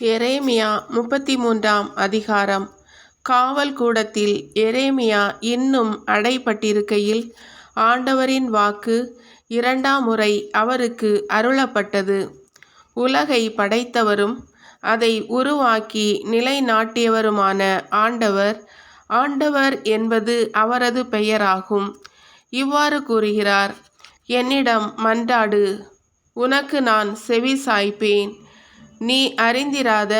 எரேமியா முப்பத்தி மூன்றாம் அதிகாரம். காவல் கூடத்தில் எரேமியா இன்னும் அடைப்பட்டிருக்கையில் ஆண்டவரின் வாக்கு இரண்டாம் முறை அவருக்கு அருளப்பட்டது. உலகை படைத்தவரும் அதை உருவாக்கி நிலைநாட்டியவருமான ஆண்டவர் ஆண்டவர் என்பது அவரது பெயராகும். இவ்வாறு கூறுகிறார் என்னிடம் மன்றாடு உனக்கு நான் செவி சாய்ப்பேன். நீ அறிந்திராத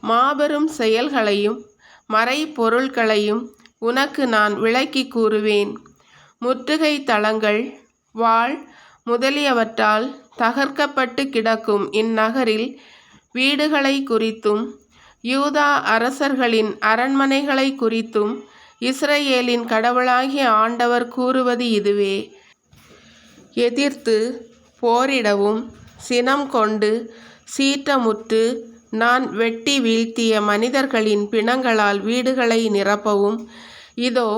மாபெரும் செயல்களையும் மறைபொருள்களையும் உனக்கு நான் விளக்கி கூறுவேன். முற்றுகை தளங்கள் வாள் முதலியவற்றால் தகர்க்கப்பட்டு கிடக்கும் இந்நகரில் வீடுகளை குறித்தும் யூதா அரசர்களின் அரண்மனைகளை குறித்தும் இஸ்ரேலின் கடவுளாகிய ஆண்டவர் கூறுவது இதுவே. எதிர்த்து போரிடவும் சினம் கொண்டு சீற்றமுற்று நான் வெட்டி வீழ்த்திய மனிதர்களின் பிணங்களால் வீடுகளை நிரப்பவும் இதோ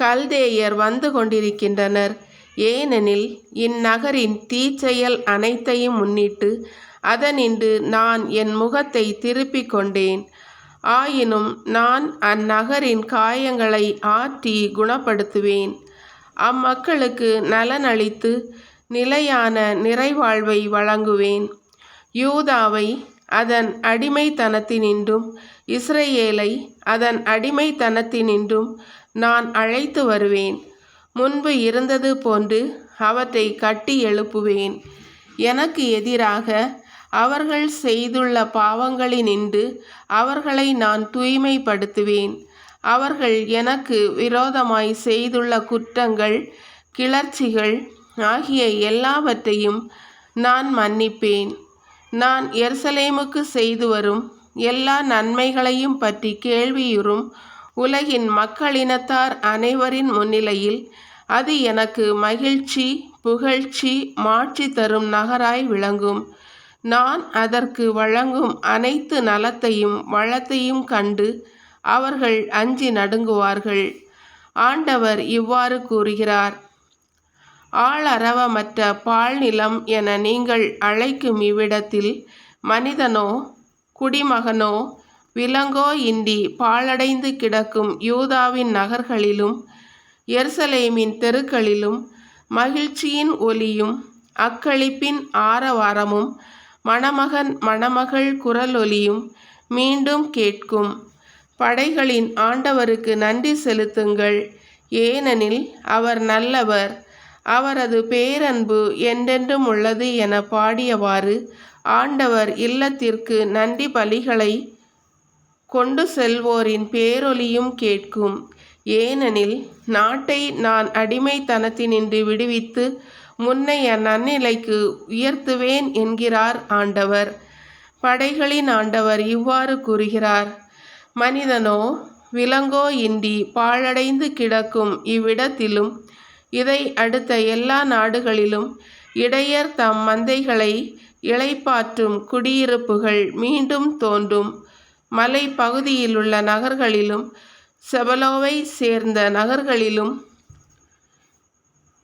கல்தேயர் வந்து கொண்டிருக்கின்றனர். ஏனெனில் இந்நகரின் தீச்செயல் அனைத்தையும் முன்னிட்டு அதனின்று நான் என் முகத்தை திருப்பிக் கொண்டேன். ஆயினும் நான் அந்நகரின் காயங்களை ஆற்றி குணப்படுத்துவேன். அம்மக்களுக்கு நலனளித்து நிலையான நிறைவாழ்வை வழங்குவேன். யூதாவை அதன் அடிமைத்தனத்தினின்றும் இஸ்ரேலை அதன் அடிமைத்தனத்தினின்றும் நான் அழைத்து வருவேன். முன்பு இருந்தது போன்று அவற்றை கட்டி எழுப்புவேன். எனக்கு எதிராக அவர்கள் செய்துள்ள பாவங்களினின்று அவர்களை நான் தூய்மைப்படுத்துவேன். அவர்கள் எனக்கு விரோதமாய் செய்துள்ள குற்றங்கள் கிளர்ச்சிகள் ஆகிய எல்லாவற்றையும் நான் மன்னிப்பேன். நான் எருசலேமுக்கு செய்து வரும் எல்லா நன்மைகளையும் பற்றி கேள்வியுறும் உலகின் மக்களினத்தார் அனைவரின் முன்னிலையில் அது எனக்கு மகிழ்ச்சி புகழ்ச்சி மாட்சி தரும் நகராய் விளங்கும். நான் அதற்கு வழங்கும் அனைத்து நலத்தையும் வளத்தையும் கண்டு அவர்கள் அஞ்சி நடுங்குவார்கள். ஆண்டவர் இவ்வாறு கூறுகிறார் ஆளரவமற்ற பாழ்நிலம் என நீங்கள் அழைக்கும் இவ்விடத்தில் மனிதனோ குடிமகனோ விலங்கோ இன்றி பாழடைந்து கிடக்கும் யூதாவின் நகர்களிலும் எருசலேமின் தெருக்களிலும் மகிழ்ச்சியின் ஒலியும் அக்களிப்பின் ஆரவாரமும் மணமகன் மணமகள் குரலொலியும் மீண்டும் கேட்கும். படைகளின் ஆண்டவருக்கு நன்றி செலுத்துங்கள். ஏனெனில் அவர் நல்லவர். அவரது பேரன்பு என்றென்றும் உள்ளது என பாடியவாறு ஆண்டவர் இல்லத்திற்கு நன்றி பலிகளை கொண்டு செல்வோரின் பேரொலியும் கேட்கும். ஏனெனில் நாட்டை நான் அடிமைத்தனத்தினின்று விடுவித்து முன்னைய நன்னிலைக்கு உயர்த்துவேன் என்கிறார் ஆண்டவர். படைகளின் ஆண்டவர் இவ்வாறு கூறுகிறார் மனிதனோ விலங்கோ இன்றி பாழடைந்து கிடக்கும் இவ்விடத்திலும் இதை அடுத்த எல்லா நாடுகளிலும் இடையர் தம் மந்தைகளை இளைப்பாற்றும் குடியிருப்புகள் மீண்டும் தோன்றும். மலை பகுதியிலுள்ள நகர்களிலும் செபலோவை சேர்ந்த நகர்களிலும்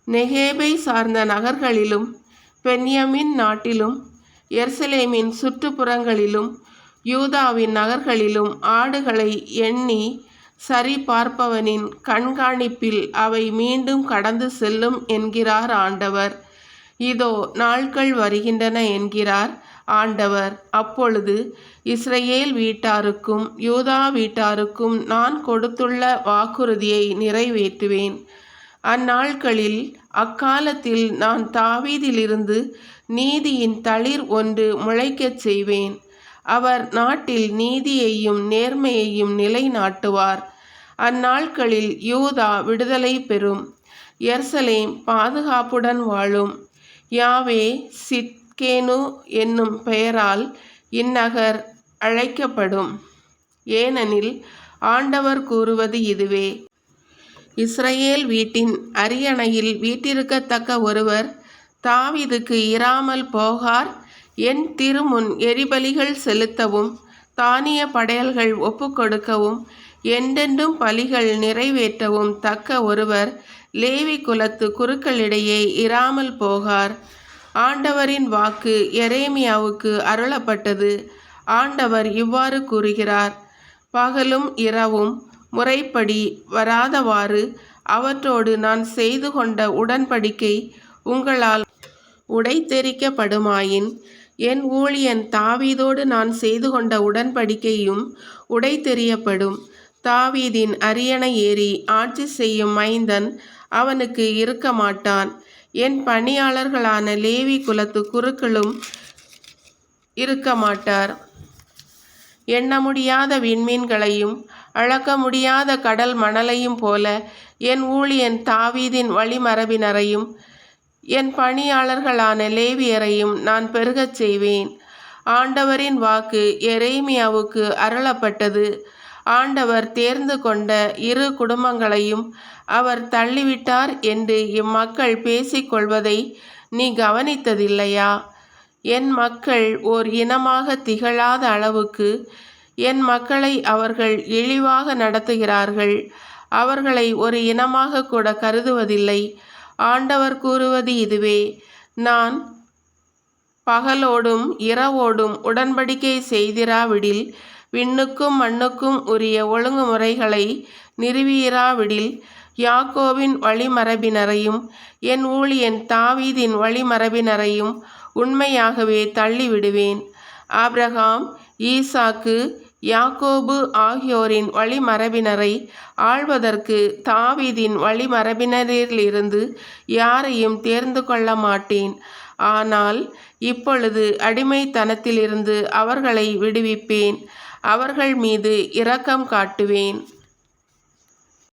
நெகேபை சார்ந்த நகர்களிலும் பென்யமின் நாட்டிலும் எர்சலேமின் சுற்றுப்புறங்களிலும் யூதாவின் நகர்களிலும் ஆடுகளை எண்ணி சரி பார்ப்பவனின் கண்காணிப்பில் அவை மீண்டும் கடந்து செல்லும் என்கிறார் ஆண்டவர். இதோ நாட்கள் வருகின்றன என்கிறார் ஆண்டவர். அப்பொழுது இஸ்ரேல் வீட்டாருக்கும் யூதா வீட்டாருக்கும் நான் கொடுத்துள்ள வாக்குறுதியை நிறைவேற்றுவேன். அந்நாட்களில் அக்காலத்தில் நான் தாவீதிலிருந்து நீதியின் தளிர் ஒன்று முளைக்கச் செய்வேன். அவர் நாட்டில் நீதியையும் நேர்மையையும் நிலைநாட்டுவார். அந்நாட்களில் யூதா விடுதலை பெறும். எர்சலேம் பாதுகாப்புடன் வாழும். யாவே சிட்கேனு என்னும் பெயரால் இந்நகர் அழைக்கப்படும். ஏனெனில் ஆண்டவர் கூறுவது இதுவே. இஸ்ரேல் வீட்டின் அரியணையில் வீட்டிருக்கத்தக்க ஒருவர் தாவிதுக்கு இராமல் போகார். என் திருமுன் எரிபலிகள் செலுத்தவும் தானிய படையல்கள் ஒப்புக்கொடுக்கவும் எண்டென்றும் பலிகள் நிறைவேற்றவும் தக்க ஒருவர் லேவி குலத்து குருக்களிடையே இராமல் போகார். ஆண்டவரின் வாக்கு எரேமியாவுக்கு அருளப்பட்டது. ஆண்டவர் இவ்வாறு கூறுகிறார் பகலும் இரவும் முறைப்படி வராதவாறு அவற்றோடு நான் செய்து கொண்ட உடன்படிக்கை உங்களால் உடைத்தெரிக்கப்படுமாயின் என் ஊழியன் தாவீதோடு நான் செய்து கொண்ட உடன்படிக்கையும் உடை தெரியப்படும் தாவீதின் அரியணை ஏறி ஆட்சி செய்யும் மைந்தன் அவனுக்கு இருக்க மாட்டான் என் பணியாளர்களான லேவி குலத்து குருக்களும் இருக்க மாட்டார் எண்ண முடியாத விண்மீன்களையும் அளக்க முடியாத கடல் மணலையும் போல என் ஊழியன் தாவீதின் வழிமரபினரையும் என் பணியாளர்களான லேவியரையும் நான் பெருகச் செய்வேன். ஆண்டவரின் வாக்கு எரேமியாவுக்கு அருளப்பட்டது. ஆண்டவர் தேர்ந்து கொண்ட இரு குடும்பங்களையும் அவர் தள்ளிவிட்டார் என்று இம்மக்கள் பேசிக்கொள்வதை நீ கவனித்ததில்லையா? என் மக்கள் ஓர் இனமாக திகழாத அளவுக்கு என் மக்களை அவர்கள் இழிவாக நடத்துகிறார்கள். அவர்களை ஒரு இனமாக கூட கருதுவதில்லை. ஆண்டவர் கூறுவது இதுவே நான் பகலோடும் இரவோடும் உடன்படிக்கை செய்திராவிடில் விண்ணுக்கும் மண்ணுக்கும் உரிய ஒழுங்குமுறைகளை நிறுவியிராவிடில் யாக்கோவின் வழிமரபினரையும் என் ஊழியன் தாவீதின் வழிமரபினரையும் உண்மையாகவே தள்ளிவிடுவேன். ஆப்ரஹாம் ஈசாக்கு யாக்கோபு ஆகியோரின் வழிமரபினரை ஆள்வதற்கு தாவீதின் வழிமரபினரிலிருந்து யாரையும் தேர்ந்து கொள்ள மாட்டேன் ஆனால் இப்பொழுது அடிமைத்தனத்திலிருந்து அவர்களை விடுவிப்பேன். அவர்கள் மீது இரக்கம் காட்டுவேன்.